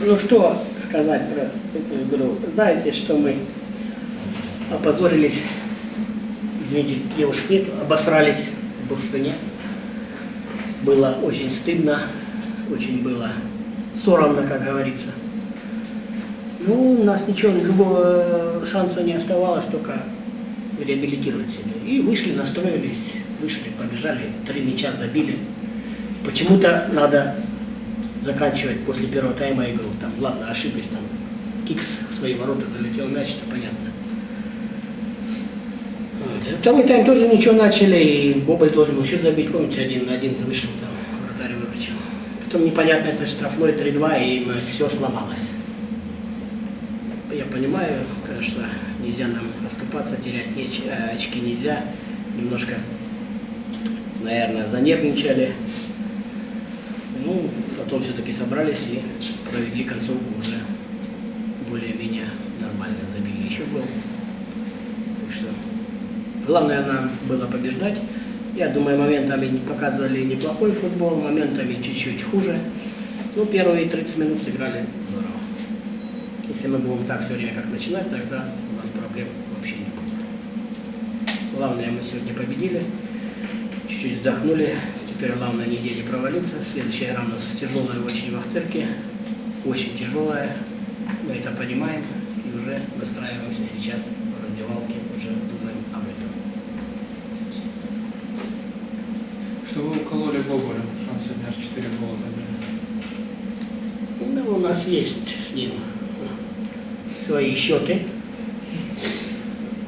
Ну что сказать про эту игру? Знаете, что мы опозорились, извините, девушек нет, обосрались в бурштыне. Было очень стыдно, очень было соромно, как говорится. Ну, у нас ничего, другого шанса не оставалось, только реабилитировать себя. И вышли, настроились, вышли, побежали, три мяча забили. Почему-то надо заканчивать после первого тайма игру. Там, ладно, ошиблись, там Кикс в свои ворота залетел мяч, это понятно. Вот. Второй тайм тоже ничего начали, и Бобль должен был еще забить, помните, один на один вышел там, вратарь выручил. Потом непонятно, это штрафной 3-2, и все сломалось. Я понимаю, конечно, нельзя нам оступаться, терять неч- э, очки нельзя. Немножко, наверное, занервничали. Ну, потом все-таки собрались и провели концовку уже более-менее нормально. Забили еще гол. Так что главное нам было побеждать. Я думаю, моментами показывали неплохой футбол, моментами чуть-чуть хуже. Ну, первые 30 минут сыграли здорово. Если мы будем так все время как начинать, тогда у нас проблем вообще не будет. Главное, мы сегодня победили, чуть-чуть вздохнули. Теперь главное нигде не провалиться. Следующая игра у нас тяжелая очень в Ахтырке, очень тяжелая. Мы это понимаем и уже настраиваемся сейчас в раздевалке, уже думаем об этом. Что вы укололи Гоголя, что он сегодня аж 4 гола забил. Ну, у нас есть с ним свои счеты.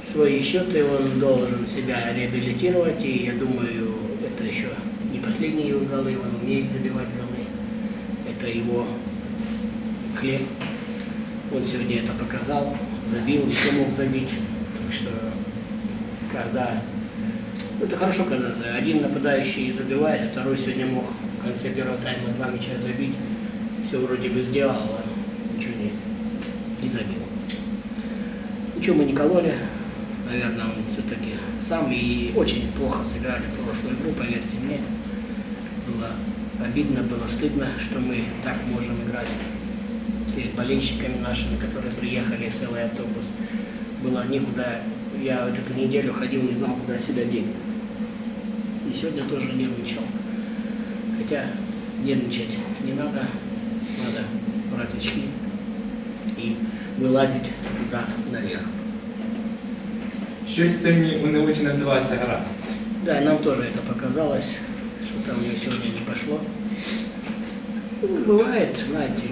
Свои счеты он должен себя реабилитировать, и я думаю, это еще последние его голы, он умеет забивать голы. Это его хлеб. Он сегодня это показал, забил, еще мог забить. Так что, когда... Ну, это хорошо, когда один нападающий забивает, второй сегодня мог в конце первого тайма два мяча забить. Все вроде бы сделал, а ничего не, не забил. Ничего мы не кололи. Наверное, он все-таки сам и очень плохо сыграли прошлую игру, поверьте мне. Было обидно, было стыдно, что мы так можем играть перед болельщиками нашими, которые приехали, целый автобус. Было некуда, я вот эту неделю ходил, не знал, куда себя деть. И сегодня тоже нервничал. Хотя нервничать не надо, надо брать очки и вилазити туди наверх. Щось сьогодні у не вдалася гра. Да, нам тоже это показалось, что-то у него сегодня не пошло. Ну, бывает, знаете,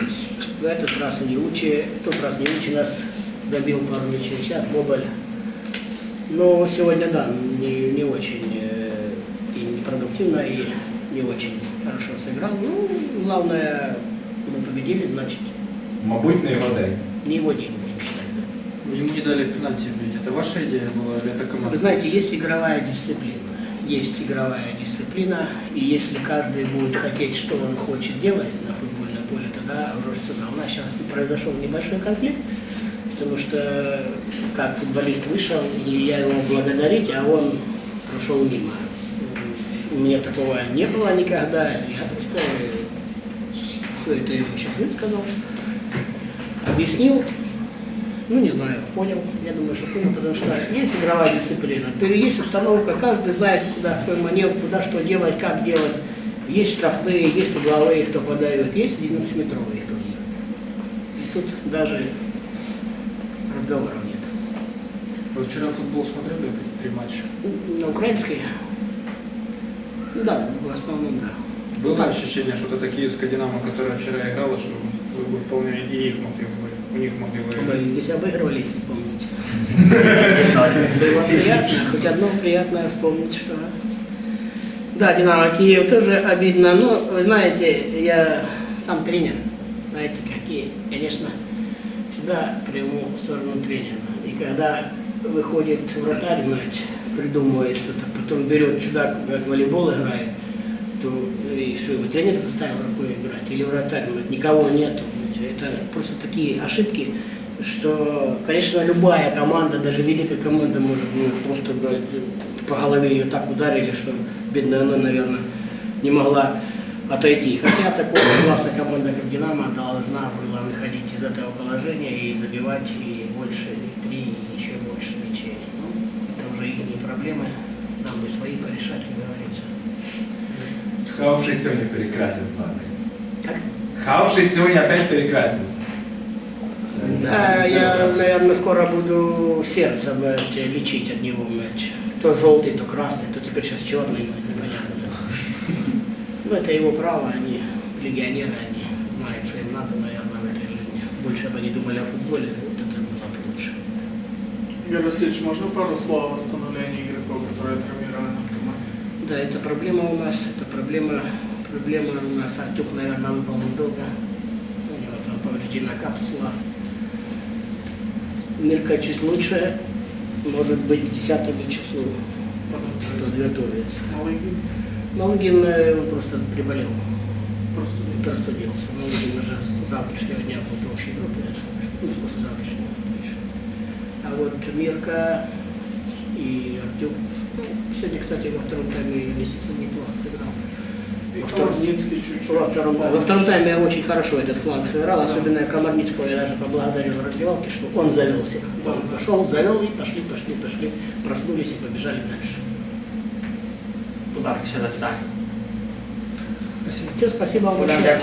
в этот раз не учи, в тот раз не учи нас забил пару мячей, сейчас Боболь. Но сегодня, да, не, не очень э, и непродуктивно, и не очень хорошо сыграл. Ну, главное, мы победили, значит, Мабуть, не його день. не его день будем считать. да. Ему не дали пенальти бить. Это ваша идея была или это команда? Вы знаете, есть игровая дисциплина. Есть игровая дисциплина, и если каждый будет хотеть, что он хочет делать на футбольном поле, тогда рожь цена. У нас сейчас произошел небольшой конфликт, потому что как футболист вышел, и я его благодарить, а он прошел мимо. У меня такого не было никогда. Я просто все это ему сейчас высказал, объяснил, ну, не знаю, понял. Я думаю, что понял, потому что есть игровая дисциплина. Есть установка, каждый знает, куда свой маневр, куда что делать, как делать. Есть штрафные, есть угловые, кто подает, есть 11-метровые, кто бьет. И тут даже разговоров нет. Вы вчера футбол смотрели, эти три матча? На украинской? Да, в основном, да. Было Так. ощущение, что это киевская «Динамо», которая вчера играла, что вы бы вполне и их могли бы, у них могли бы... Мы здесь обыгрывали, если помните. Было приятно, хоть одно приятное вспомнить, что... Да, Динамо Киев тоже обидно, но, вы знаете, я сам тренер, знаете, какие, конечно, всегда приму сторону тренера. И когда выходит вратарь, знаете, придумывает что-то, потом берет чудак, как волейбол играет, то и что, его тренер заставил рукой играть, или вратарь, ну, никого нету. Это просто такие ошибки, что, конечно, любая команда, даже великая команда может ну, просто блядь, по голове ее так ударили, что бедная она, наверное, не могла отойти. Хотя такого класса команда, как «Динамо», должна была выходить из этого положения и забивать и больше, и три, и еще больше мячей. Ну, это уже их проблемы, нам бы свои порешать, как говорится. Хауший сегодня перекрасился. Как? Хауший сегодня опять перекрасился. Да, я, наверное, скоро буду сердцем эти, лечить от него мяч. То желтый, то красный, то теперь сейчас черный, непонятно. Ну, это его право, они легионеры, они знают, что им надо, наверное, в этой жизни. Больше бы они думали о футболе, вот это было бы лучше. Игорь Васильевич, можно пару слов о восстановлении игроков, которые травмированы в команде? Да, это проблема у нас, это проблема, проблема у нас. Артюх, наверное, выполнил долго. У него там повреждена капсула. Мирка чуть лучше, может быть, к 10 числу подготовится. Малыгин Малыгин, э, он просто приболел, просто простудился. Малыгин уже с завтрашнего дня будет общей группе, ну, с послезавтрашнего. А вот Мирка и Артюк, ну, сегодня, кстати, во втором тайме Лисицын неплохо сыграл. И Во втором- Комарницкий чуть-чуть. Во втором, во втором тайме очень хорошо этот фланг сыграл, особенно Комарницкого я даже поблагодарил в раздевалке, что он завел всех. Он пошел, завел и пошли, пошли, пошли, проснулись и побежали дальше. Будь ласка, ще запитання. Спасибо. Все, спасибо вам большое.